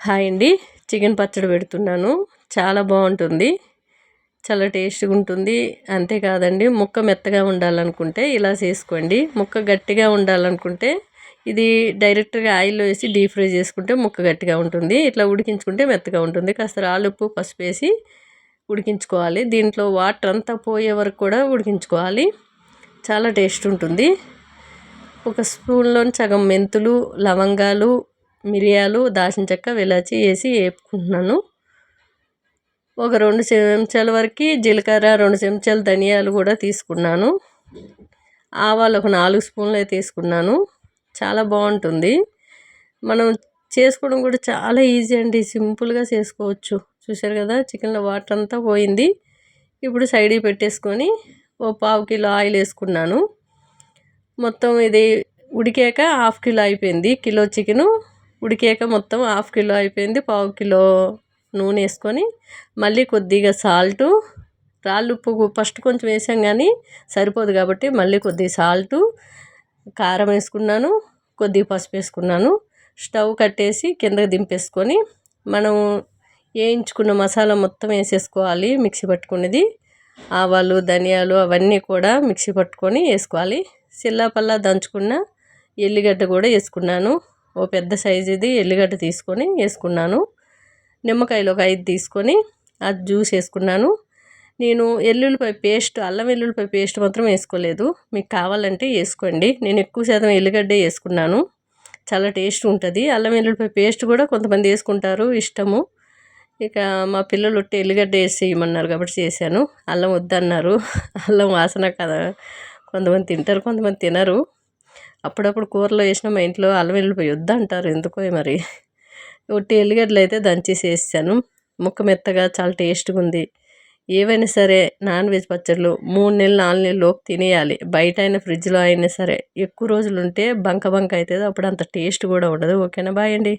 Hi అండి. Chicken పచ్చడి పెడుతున్నాను. చాలా బాగుంటుంది. చాలా టేస్ట్గా ఉంటుంది. అంతేకాదండి ముక్క మెత్తగా ఉండాలనుకుంటే ఇలా చేసుకోండి. ముక్క గట్టిగా ఉండాలనుకుంటే ఇది డైరెక్ట్గా ఆయిల్లో వేసి డీప్ ఫ్రై చేసుకుంటే ముక్క గట్టిగా ఉంటుంది. ఇట్లా ఉడికించుకుంటే మెత్తగా ఉంటుంది. కాస్త రాళ్ళుప్పు పసుపు వేసి ఉడికించుకోవాలి. దీంట్లో వాటర్ అంతా పోయే వరకు కూడా ఉడికించుకోవాలి. చాలా టేస్ట్ ఉంటుంది. ఒక స్పూన్లో సగం మెంతులు లవంగాలు మిరియాలు దాల్చిన చెక్క వెలాచి వేసి వేపుకుంటున్నాను. ఒక రెండు చెంచాల వరకు జీలకర్ర రెండు చెంచాలు ధనియాలు కూడా తీసుకున్నాను. ఆవాలు ఒక నాలుగు స్పూన్లు తీసుకున్నాను. చాలా బాగుంటుంది. మనం చేసుకోవడం కూడా చాలా ఈజీ అండి. సింపుల్గా చేసుకోవచ్చు. చూశారు కదా చికెన్లో వాటర్ అంతా పోయింది. ఇప్పుడు సైడ్ పెట్టేసుకొని ఓ పావు కిలో ఆయిల్ వేసుకున్నాను. మొత్తం ఇది ఉడికాక హాఫ్ కిలో అయిపోయింది. కిలో చికెను ఉడికాక మొత్తం హాఫ్ కిలో అయిపోయింది పావు కిలో నూనె వేసుకొని మళ్ళీ కొద్దిగా సాల్టు రాళ్ళు ఉప్పు ఫస్ట్ కొంచెం వేసాం కానీ సరిపోదు కాబట్టి మళ్ళీ కొద్దిగా సాల్టు కారం వేసుకున్నాను కొద్దిగా పసుపు వేసుకున్నాను. స్టవ్ కట్టేసి కిందకి దింపేసుకొని మనం వేయించుకున్న మసాలా మొత్తం వేసేసుకోవాలి మిక్సీ పట్టుకునేది ఆవాలు ధనియాలు అవన్నీ కూడా మిక్సీ పట్టుకొని వేసుకోవాలి. సిల్లాపల్లా దంచుకున్న ఎల్లిగడ్డ కూడా వేసుకున్నాను. ఓ పెద్ద సైజుది ఎల్లిగడ్డ తీసుకొని వేసుకున్నాను. నిమ్మకాయలు ఒక ఐదు తీసుకొని అది జ్యూస్ వేసుకున్నాను. నేను ఎల్లుల్లిపాయ పేస్ట్ అల్లం వెల్లుల్లిపాయ పేస్ట్ మాత్రం వేసుకోలేదు. మీకు కావాలంటే వేసుకోండి. నేను ఎక్కువ శాతం ఎల్లిగడ్డే వేసుకున్నాను. చాలా టేస్ట్ ఉంటుంది. అల్లం వెల్లుల్లిపాయ పేస్ట్ కూడా కొంతమంది వేసుకుంటారు ఇష్టము. ఇక మా పిల్లలు ఒట్టి ఎల్లిగడ్డ వేసి ఇవ్వమన్నారు కాబట్టి చేశాను. అల్లం వద్దన్నారు. అల్లం వాసన కదా. కొంతమంది తింటారు కొంతమంది తినరు. అప్పుడప్పుడు కూరలో వేసిన మా ఇంట్లో అల్లం వెల్లిపాయ వద్దంటారు. ఎందుకో మరి? ఒట్టి ఎల్లిగడ్డలు అయితే దంచేసి వేసాను. ముక్క మెత్తగా చాలా టేస్ట్గా ఉంది. ఏవైనా సరే నాన్ వెజ్ పచ్చళ్ళు మూడు నెలలు నాలుగు నెలలు తినేయాలి. బయట అయినా ఫ్రిడ్జ్లో అయినా సరే ఎక్కువ రోజులు ఉంటే బంక బంక అవుతుంది. అప్పుడు అంత టేస్ట్ కూడా ఉండదు. ఓకేనా? బాయ్ అండి.